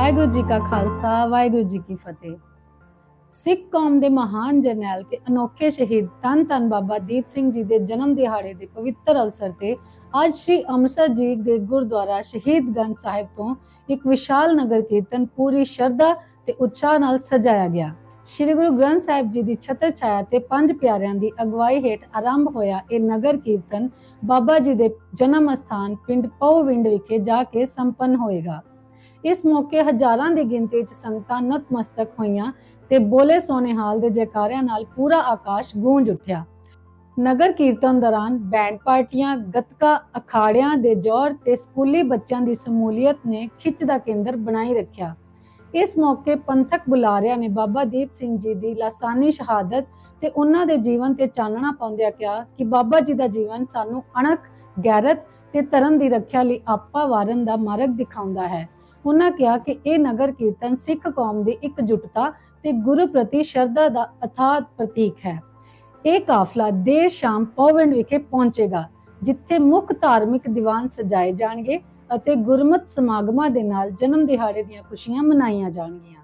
ਵਾਹਿਗੁਰੂ ਜੀ ਕਾ ਖਾਲਸਾ, ਵਾਹਿਗੁਰੂ ਜੀ ਕੀ ਫਤਿਹ। ਸਿੱਖ ਕੌਮ ਦੇ ਮਹਾਨ ਜਰਨੈਲ ਤੇ ਅਨੋਖੇ ਸ਼ਹੀਦ ਧੰਨ ਧੰਨ ਬਾਬਾ ਦੀਪ ਸਿੰਘ ਜੀ ਦੇ ਜਨਮ ਦਿਹਾੜੇ ਦੇ ਪਵਿੱਤਰ ਅਵਸਰ ਤੇ ਅੱਜ ਸ੍ਰੀ ਅੰਮ੍ਰਿਤਸਰ ਜੀ ਦੇ ਗੁਰਦੁਆਰਾ ਸ਼ਹੀਦਗੰਜ ਸਾਹਿਬ ਤੋਂ ਇੱਕ ਵਿਸ਼ਾਲ ਨਗਰ ਕੀਰਤਨ ਪੂਰੀ ਸ਼ਰਧਾ ਤੇ ਉਤਸ਼ਾਹ ਨਾਲ ਸਜਾਇਆ ਗਿਆ। ਸ੍ਰੀ ਗੁਰੂ ਗ੍ਰੰਥ ਸਾਹਿਬ ਜੀ ਦੀ ਛਤਰ ਛਾਇਆ ਤੇ ਪੰਜ ਪਿਆਰਿਆਂ ਦੀ ਅਗਵਾਈ ਹੇਠ ਆਰੰਭ ਹੋਇਆ ਇਹ ਨਗਰ ਕੀਰਤਨ ਬਾਬਾ ਜੀ ਦੇ ਜਨਮ ਸਥਾਨ ਪਿੰਡ ਪਉਵਿੰਡ ਵਿਖੇ ਜਾ ਕੇ ਸੰਪੰਨ ਹੋਏਗਾ। ਇਸ ਮੌਕੇ ਹਜ਼ਾਰਾਂ ਦੀ ਗਿਣਤੀ ਵਿੱਚ ਸੰਗਤਾਂ ਨਤਮਸਤਕ ਹੋਈਆਂ ਤੇ ਬੋਲੇ ਸੋਨੇਹਾਲ ਦੇ ਜੈਕਾਰਿਆਂ ਨਾਲ ਪੂਰਾ ਆਕਾਸ਼ ਗੂੰਜ ਉੱਠਿਆ। ਨਗਰ ਕੀਰਤਨ ਦੌਰਾਨ ਬੈਂਡ ਪਾਰਟੀਆਂ, ਗੱਤਕਾ ਅਖਾੜਿਆਂ ਦੇ ਜੋਰ ਤੇ ਸਕੂਲੀ ਬੱਚਿਆਂ ਦੀ ਸਮੂਲੀਅਤ ਨੇ ਖਿੱਚ ਦਾ ਕੇਂਦਰ ਬਣਾਈ ਰੱਖਿਆ। ਇਸ ਮੌਕੇ ਪੰਥਕ ਬੁਲਾਰਿਆਂ ਨੇ ਬਾਬਾ ਦੀਪ ਸਿੰਘ ਜੀ ਦੀ ਲਾਸਾਨੀ ਸ਼ਹਾਦਤ ਤੇ ਉਹਨਾਂ ਦੇ ਜੀਵਨ ਤੇ ਚਾਨਣਾ ਪਾਉਂਦਿਆਂ ਕਿਹਾ ਕਿ ਬਾਬਾ ਜੀ ਦਾ ਜੀਵਨ ਸਾਨੂੰ ਅਣਖ, ਗੈਰਤ ਤੇ ਧਰਮ ਦੀ ਰੱਖਿਆ ਲਈ ਆਪਾ ਵਾਰਨ ਦਾ ਮਾਰਗ ਦਿਖਾਉਂਦਾ ਹੈ। ਉਹਨਾਂ ਕਿਹਾ ਕਿ ਇਹ ਨਗਰ ਕੀਰਤਨ ਸਿੱਖ ਕੌਮ ਦੀ ਇਕਜੁੱਟਤਾ ਤੇ ਗੁਰੂ ਪ੍ਰਤੀ ਸ਼ਰਧਾ ਦਾ ਅਥਾਹ ਪ੍ਰਤੀਕ ਹੈ। ਇਹ ਕਾਫਲਾ ਦੇਰ ਸ਼ਾਮ ਪੌਵਿੰਡ ਵਿਖੇ ਪਹੁੰਚੇਗਾ, ਜਿੱਥੇ ਮੁੱਖ ਧਾਰਮਿਕ ਦੀਵਾਨ ਸਜਾਏ ਜਾਣਗੇ ਅਤੇ ਗੁਰਮਤ ਸਮਾਗਮਾਂ ਦੇ ਨਾਲ ਜਨਮ ਦਿਹਾੜੇ ਦੀਆਂ ਖੁਸ਼ੀਆਂ ਮਨਾਈਆਂ ਜਾਣਗੀਆਂ।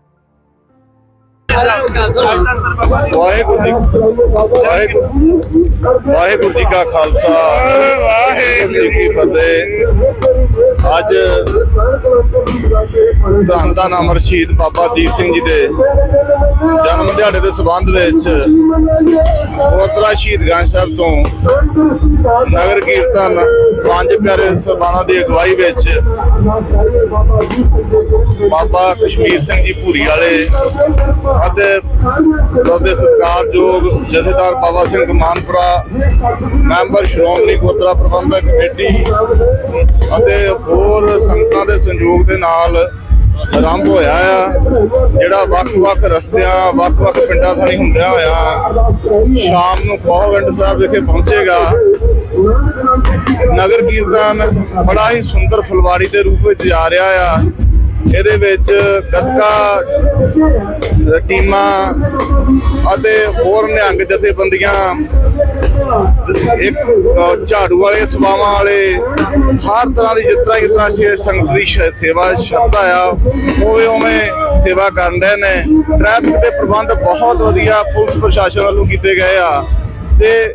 ਵਾਹਿਗੁਰੂ ਜੀ ਵਾਹਿਗੁਰੂ ਵਾਹਿਗੁਰੂ ਜੀ ਕਾ ਖਾਲਸਾ, ਵਾਹਿਗੁਰੂ ਜੀ ਕੀ ਫਤਿਹ। ਅੱਜ ਧੰਨ ਧੰਨ ਅਮਰ ਸ਼ਹੀਦ ਬਾਬਾ ਦੀਪ ਸਿੰਘ ਜੀ ਦੇ ਜਨਮ ਦਿਹਾੜੇ ਦੇ ਸਬੰਧ ਵਿੱਚ ਕੋਤਰਾ ਸ਼ਹੀਦਗੰਜ ਸਾਹਿਬ ਤੋਂ ਨਗਰ ਕੀਰਤਨ ਪੰਜ ਪਿਆਰੇ ਸਰਬਾਨਾਂ ਦੀ ਅਗਵਾਈ ਵਿੱਚ ਬਾਬਾ ਕਸ਼ਮੀਰ ਸਿੰਘ ਜੀ ਭੂਰੀ ਵਾਲੇ ਅਤੇ ਸਰਦੇ ਸਤਿਕਾਰਯੋਗ ਜਥੇਦਾਰ ਬਾਬਾ ਸਿੰਘ ਮਾਨਪੁਰਾ ਮੈਂਬਰ ਸ਼੍ਰੋਮਣੀ ਗੁਰਦੁਆਰਾ ਪ੍ਰਬੰਧਕ ਕਮੇਟੀ ਅਤੇ ਹੋਰ ਸੰਗਤਾਂ ਦੇ ਸੰਯੋਗ ਦੇ ਨਾਲ ਆਰੰਭ ਹੋਇਆ ਆ, ਜਿਹੜਾ ਵੱਖ-ਵੱਖ ਰਸਤਿਆਂ, ਵੱਖ-ਵੱਖ ਪਿੰਡਾਂ ਥਾਣੀ ਹੁੰਦਿਆਂ ਹੋਇਆ ਸ਼ਾਮ ਨੂੰ ਪਹੁਵਿੰਡ ਸਾਹਿਬ ਵਿਖੇ ਪਹੁੰਚੇਗਾ। ਨਗਰ ਕੀਰਤਨ ਬੜਾ ਹੀ ਸੁੰਦਰ ਫੁਲਵਾੜੀ ਦੇ ਰੂਪ ਵਿੱਚ ਜਾ ਰਿਹਾ ਆ। ਇਹਦੇ ਵਿੱਚ ਗੱਤਕਾ, ਟੀਮਾਂ ਅਤੇ ਹੋਰ ਨਿਹੰਗ ਜਥੇਬੰਦੀਆਂ, ਇੱਕ ਝਾੜੂ ਵਾਲੇ, ਸਭਾਵਾਂ ਵਾਲੇ, ਹਰ ਤਰ੍ਹਾਂ ਦੀ ਜਿਸ ਤਰ੍ਹਾਂ ਜਿਸ ਤਰ੍ਹਾਂ ਸੇਵਾ ਸ਼ਰਧਾ ਆ, ਉਵੇਂ ਉਵੇਂ ਸੇਵਾ ਕਰਨ ਰਹੇ ਨੇ। ਟ੍ਰੈਫਿਕ ਦੇ ਪ੍ਰਬੰਧ ਬਹੁਤ ਵਧੀਆ, ਪੁਲਿਸ ਪ੍ਰਸ਼ਾਸਨ ਵੱਲੋਂ ਕੀਤੇ ਗਏ ਆ। ਤੇ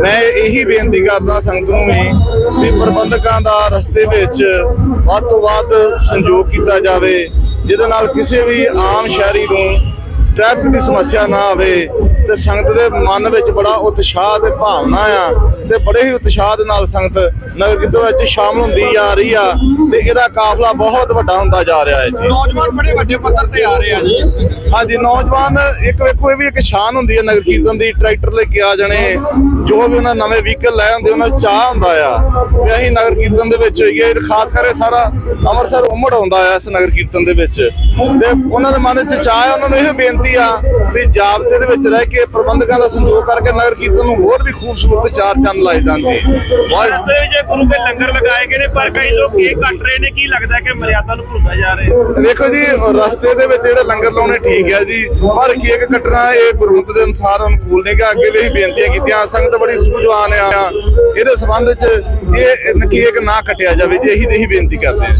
ਮੈਂ ਇਹੀ ਬੇਨਤੀ ਕਰਦਾ ਸੰਗਤ ਨੂੰ ਵੀ ਵੀ ਪ੍ਰਬੰਧਕਾਂ ਦਾ ਰਸਤੇ ਵਿੱਚ ਵੱਧ ਤੋਂ ਵੱਧ ਸੰਯੋਗ ਕੀਤਾ ਜਾਵੇ, ਜਿਹਦੇ ਨਾਲ ਕਿਸੇ ਵੀ ਆਮ ਸ਼ਹਿਰੀ ਨੂੰ ਟ੍ਰੈਫਿਕ ਦੀ ਸਮੱਸਿਆ ਨਾ ਆਵੇ ਤੇ ਸੰਗਤ ਦੇ ਮਨ ਵਿੱਚ ਬੜਾ ਉਤਸ਼ਾਹ ਤੇ ਭਾਵਨਾ ਆ ਤੇ ਬੜੇ ਹੀ ਉਤਸ਼ਾਹ ਦੇ ਨਾਲ ਸੰਗਤ ਨਗਰ ਕੀਰਤਨ ਵਿੱਚ ਸ਼ਾਮਲ ਹੁੰਦੀ ਜਾ ਰਹੀ ਆ ਤੇ ਇਹਦਾ ਕਾਫਲਾ ਬਹੁਤ ਵੱਡਾ ਹੁੰਦਾ ਜਾ ਰਿਹਾ ਹੈ ਜੀ। ਨੌਜਵਾਨ ਬੜੇ ਵੱਡੇ ਪੱਧਰ ਤੇ ਆ ਰਹੇ ਆ ਜੀ। ਹਾਂਜੀ ਨੌਜਵਾਨ ਇੱਕ ਵੇਖੋ ਇਹ ਵੀ ਇੱਕ ਸ਼ਾਨ ਹੁੰਦੀ ਹੈ ਨਗਰ ਕੀਰਤਨ ਦੀ ਟਰੈਕਟਰ ਲੈ ਕੇ ਆ ਜਾਣੇ ਜੋ ਵੀ ਉਹਨਾਂ ਨਵੇਂ ਵਹੀਕਲ ਲੈ ਹੁੰਦੇ ਉਹਨਾਂ ਚਾਹ ਹੁੰਦਾ ਆ। ਤੇ ਅਸੀਂ ਨਗਰ ਕੀਰਤਨ ਦੇ ਵਿੱਚ ਇਹ ਖਾਸ ਕਰਕੇ ਸਾਰਾ ਅੰਮ੍ਰਿਤਸਰ ਉਮੜ ਆਉਂਦਾ ਆ ਇਸ ਨਗਰ ਕੀਰਤਨ ਦੇ ਵਿੱਚ। ਤੇ ਉਹਨਾਂ ਦੇ ਮਨ ਵਿੱਚ ਚਾਹ ਹੈ ਉਹਨਾਂ ਨੂੰ ਇਹ ਬੇਨਤੀ ਆ ਵੀ ਜਾਬਤੇ ਦੇ ਵਿੱਚ ਰਹਿ ਕੇ ਪ੍ਰਬੰਧਕਾਂ ਦਾ ਸੰਯੋਗ ਕਰਕੇ ਨਗਰ ਕੀਰਤਨ ਨੂੰ ਹੋਰ ਵੀ ਖੂਬਸੂਰਤ ਚਾਰ ਚੰਦ ਲਾਏ ਜਾਂਦੇ ਵਾਹਿਗੁਰੂ ਰਸਤੇ ਵਿੱਚ ਦੇ ਲੰਗਰ ਲਗਾਏ ਗਏ ਨੇ, ਪਰ ਕਈ ਲੋਕ ਕੇਕ ਕੱਟ ਰਹੇ ਨੇ, ਕੀ ਲੱਗਦਾ ਕਿ ਮਰਿਆਦਾ ਨੂੰ ਭੁੱਲਦਾ ਜਾ ਰਹੇ ਵੇਖੋ ਜੀ, ਰਸਤੇ ਦੇ ਵਿੱਚ ਜਿਹੜੇ ਲੰਗਰ ਲਾਉਣੇ ਠੀਕ ਹੈ ਜੀ, ਪਰ ਕੇਕ ਕੱਟਣਾ ਇਹ ਗੁਰਮਤ ਦੇ ਅਨੁਸਾਰ ਅਨੁਕੂਲ ਨਹੀਂ ਗਾ, ਅੱਗੇ ਵੀ ਬੇਨਤੀਆਂ ਕੀਤੀਆਂ, ਸੰਗਤ ਬੜੀ ਸੂਝਵਾਨ ਆ। ਇਹਦੇ ਸੰਬੰਧ ਵਿੱਚ ਇਹ ਕੇਕ ਨਾ ਕੱਟਿਆ ਜਾਵੇ, ਜੀ, ਇਹੀ ਤੇ ਬੇਨਤੀ ਕਰਦੇ ਹਾਂ